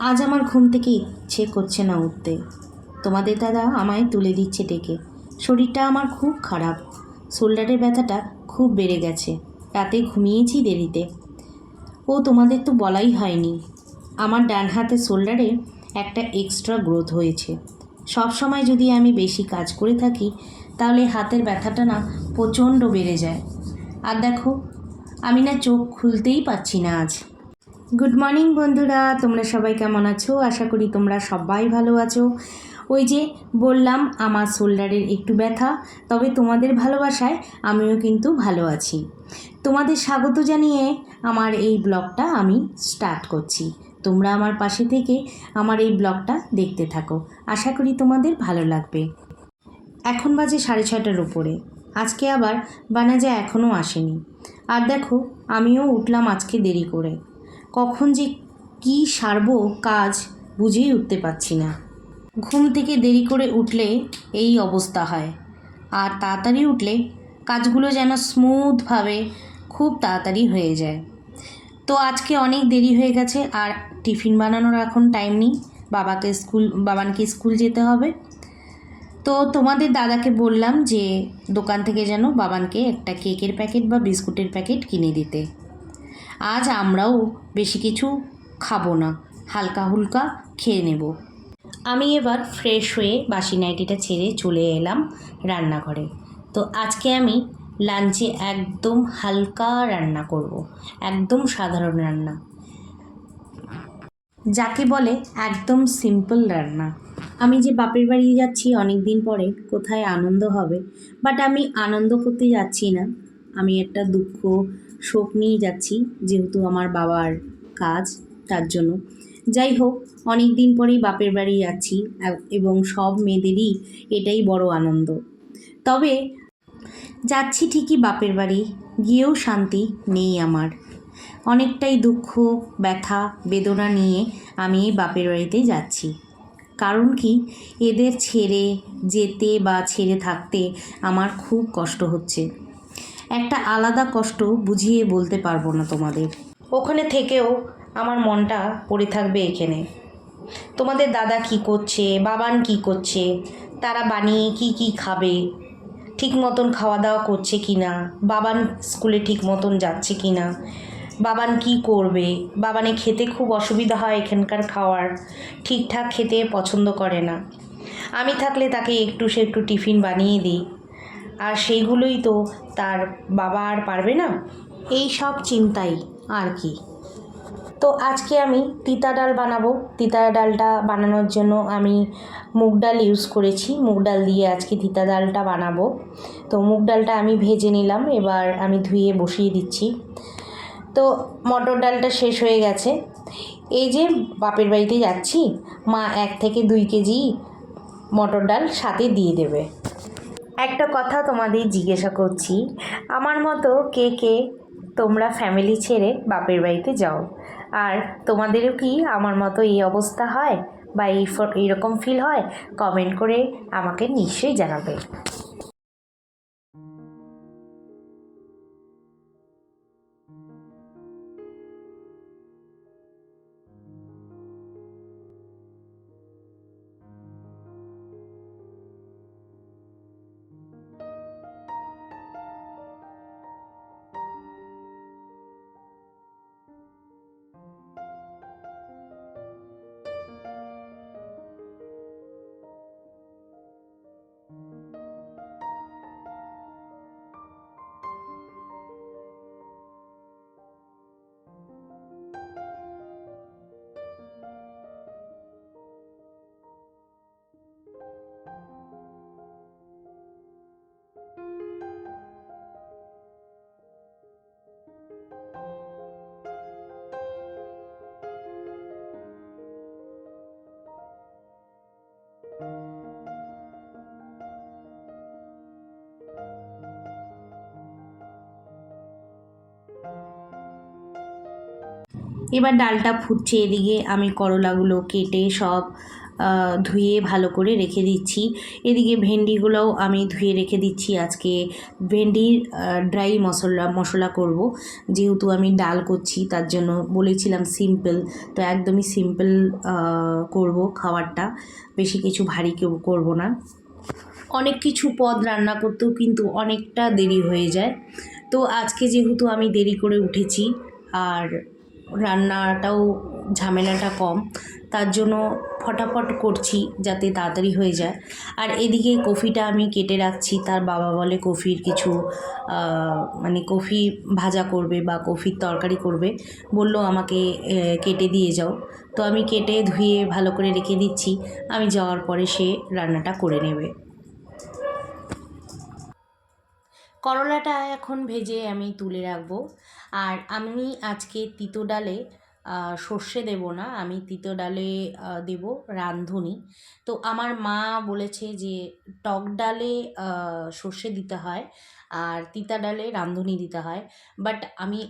আজ আমার ঘুম থেকে ইচ্ছে করছে না উঠতে। তোমাদের দাদা আমায় তুলে দিচ্ছে ডেকে। শরীরটা আমার খুব খারাপ। শোল্ডারের ব্যথাটা খুব বেড়ে গেছে। রাতে ঘুমিয়েছি দেরিতে। ও তোমাদের তো বলাই হয়নি। আমার ডান হাতের শোল্ডারে একটা এক্সট্রা গ্রোথ হয়েছে। সব সময় যদি আমি বেশি কাজ করে থাকি, তাহলে হাতের ব্যথাটা না প্রচণ্ড বেড়ে যায়। আর দেখো, আমি না চোখ খুলতেই পাচ্ছি না আজ। গুড মর্নিং বন্ধুরা। তোমরা সবাই কেমন আছো? আশা করি তোমরা সবাই ভালো আছো। ওই যে বললাম, আমার শোল্ডারের একটু ব্যথা, তবে তোমাদের ভালোবাসায় আমিও কিন্তু ভালো আছি। তোমাদের স্বাগত জানিয়ে আমার এই ব্লগটা আমি স্টার্ট করছি। তোমরা আমার পাশে থেকে আমার এই ব্লগটা দেখতে থাকো। আশা করি তোমাদের ভালো লাগবে। এখন বাজে সাড়ে ছটার উপরে। আজকে আবার বানাজা এখনও আসেনি। আর দেখো, আমিও উঠলাম আজকে দেরি করে। কখন যে কী সারবো কাজ বুঝেই উঠতে পারছি না। ঘুম থেকে দেরি করে উঠলে এই অবস্থা হয়। আর তাড়াতাড়ি উঠলে কাজগুলো যেন স্মুথভাবে খুব তাড়াতাড়ি হয়ে যায়। তো আজকে অনেক দেরি হয়ে গেছে আর টিফিন বানানোর এখন টাইম নেই। বাবাকে স্কুল, বাবানকে স্কুল যেতে হবে। তো তোমাদের দাদাকে বললাম যে দোকান থেকে যেন বাবানকে একটা কেকের প্যাকেট বা বিস্কুটের প্যাকেট কিনে দিতে। আজ আমরাও বেশি কিছু খাব না। হালকা হুলকা খেয়ে নেব। আমি এবার ফ্রেশ হয়ে বাসি নাইটিটা ছেড়ে চলে এলাম রান্নাঘরে। তো আজকে আমি লাঞ্চে একদম হালকা রান্না করব। একদম সাধারণ রান্না। যাকে বলে একদম সিম্পল রান্না। আমি যে বাপের বাড়ি যাচ্ছি অনেক দিন পরে, কোথায় আনন্দ হবে? বাট আমি আনন্দ করতে যাচ্ছি না। আমি একটা দুঃখ শোক নিয়ে যাচ্ছি, যেহেতু আমার বাবার কাজ, তার জন্য। যাই হোক অনেক দিন পরেই বাপের বাড়ি যাচ্ছি এবং সব মেয়েদেরই এটাই বড় আনন্দ। তবে যাচ্ছি ঠিকই বাপের বাড়ি, গিয়েও শান্তি নেই আমার। অনেকটাই দুঃখ, ব্যথা, বেদনা নিয়ে আমি এই বাপের বাড়িতে যাচ্ছি। কারণ কি, এদের ছেড়ে যেতে বা ছেড়ে থাকতে আমার খুব কষ্ট হচ্ছে। একটা আলাদা কষ্ট বুঝিয়ে বলতে পারব না তোমাদের। ওখানে থেকেও আমার মনটা পড়ে থাকবে এখানে। তোমাদের দাদা কি করছে, বাবান কি করছে, তারা বানিয়ে কি কি খাবে, ঠিক মতন খাওয়া দাওয়া করছে কি না বাবান স্কুলে ঠিক মতন যাচ্ছে কি না বাবান কি করবে, বাবানে খেতে খুব অসুবিধা হয় এখানকার খাওয়ার, ঠিকঠাক খেতে পছন্দ করে না। আমি থাকলে তাকে একটু সে একটু টিফিন বানিয়ে দিই। আর সেইগুলোই তো তার বাবা আর পারবে না? এই সব চিন্তাই আর কি। তো আজকে আমি তিতা ডাল বানাবো। তিতা ডালটা বানানোর জন্য আমি মুগ ডাল ইউজ করেছি। মুগ ডাল দিয়ে আজকে তিতা ডালটা বানাবো। তো মুগ ডালটা আমি ভেজে নিলাম। এবার আমি ধুয়ে বসিয়ে দিচ্ছি। তো মটর ডালটা শেষ হয়ে গেছে। এই যে বাপের বাড়িতে যাচ্ছি, মা এক থেকে দুই কেজি মটর ডাল সাথে দিয়ে দেবে। একটা কথা তোমাদের জিজ্ঞাসা করছি। আমার মতো কে কে তোমরা ফ্যামিলি ছেড়ে বাপের বাড়িতে যাও? আর তোমাদেরও কি আমার মতো এই অবস্থা হয়? বা এই এইরকম ফিল হয়? কমেন্ট করে আমাকে নিশ্চয়ই জানাবে। এবার ডালটা ফুটছে এদিকে। আমি করলাগুলো কেটে সব ধুয়ে ভালো করে রেখে দিচ্ছি। এদিকে ভেন্ডিগুলোও আমি ধুয়ে রেখে দিচ্ছি। আজকে ভেন্ডির ড্রাই মশলা মশলা করব। যেহেতু আমি ডাল করছি, তার জন্য বলেছিলাম সিম্পল। তো একদমই সিম্পল করব খাবারটা। বেশি কিছু ভারী কেউ করব না। অনেক কিছু পদ রান্না করতেও কিন্তু অনেকটা দেরি হয়ে যায়। তো আজকে যেহেতু আমি দেরি করে উঠেছি, আর রান্নাটাও ঝামেলাটা কম। তার জন্য ফটাফট করছি যাতে তাড়াতাড়ি হয়ে যায়। আর এদিকে কফিটা আমি কেটে রাখছি। তার বাবা বলে কফির কিছু মানে কফি ভাজা করবে বা কফির তরকারি করবে। বলল, আমাকে কেটে দিয়ে যাও। তো আমি কেটে ধুয়ে ভালো করে রেখে দিচ্ছি। আমি যাওয়ার পরে সে রান্নাটা করে নেবে। করলাটা এখন ভেজে আমি তুলে রাখব। আর আমি আজকে তিতো ডালে সর্ষে দেব না, আমি তিতো ডালে দেব রাঁধুনি। তো আমার মা বলেছে যে টক ডালে সর্ষে দিতে হয় আর তিতা ডালে রাঁধুনি দিতে হয়। বাট আমি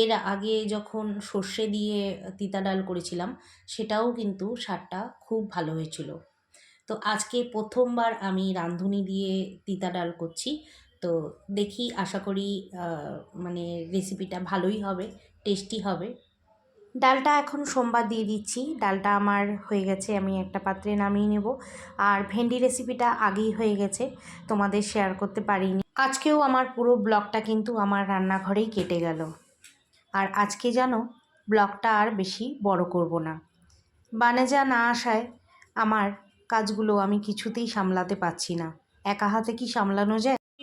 এর আগে যখন সর্ষে দিয়ে তিতা ডাল করেছিলাম, সেটাও কিন্তু স্বাদটা খুব ভালো হয়েছিল। তো আজকে প্রথমবার আমি রাঁধুনি দিয়ে তিতা ডাল করছি। তো দেখি, আশা করি মানে রেসিপিটা ভালোই হবে টেস্টি হবে। ডালটা এখন সোমবার দিয়ে দিচ্ছি। ডালটা আমার হয়ে গেছে, আমি একটা পাত্রে নামিয়ে নেব। আর ভেন্ডি রেসিপিটা আগেই হয়ে গেছে, তোমাদের শেয়ার করতে পারিনি। আজকেও আমার পুরো ব্লগটা কিন্তু আমার রান্নাঘরেই কেটে গেল। আর আজকে যেন ব্লগটা আর বেশি বড় করব না। বানেজা না আসায় আমার কাজগুলো আমি কিছুতেই সামলাতে পারছি না। একা হাতে কি সামলানো যায়?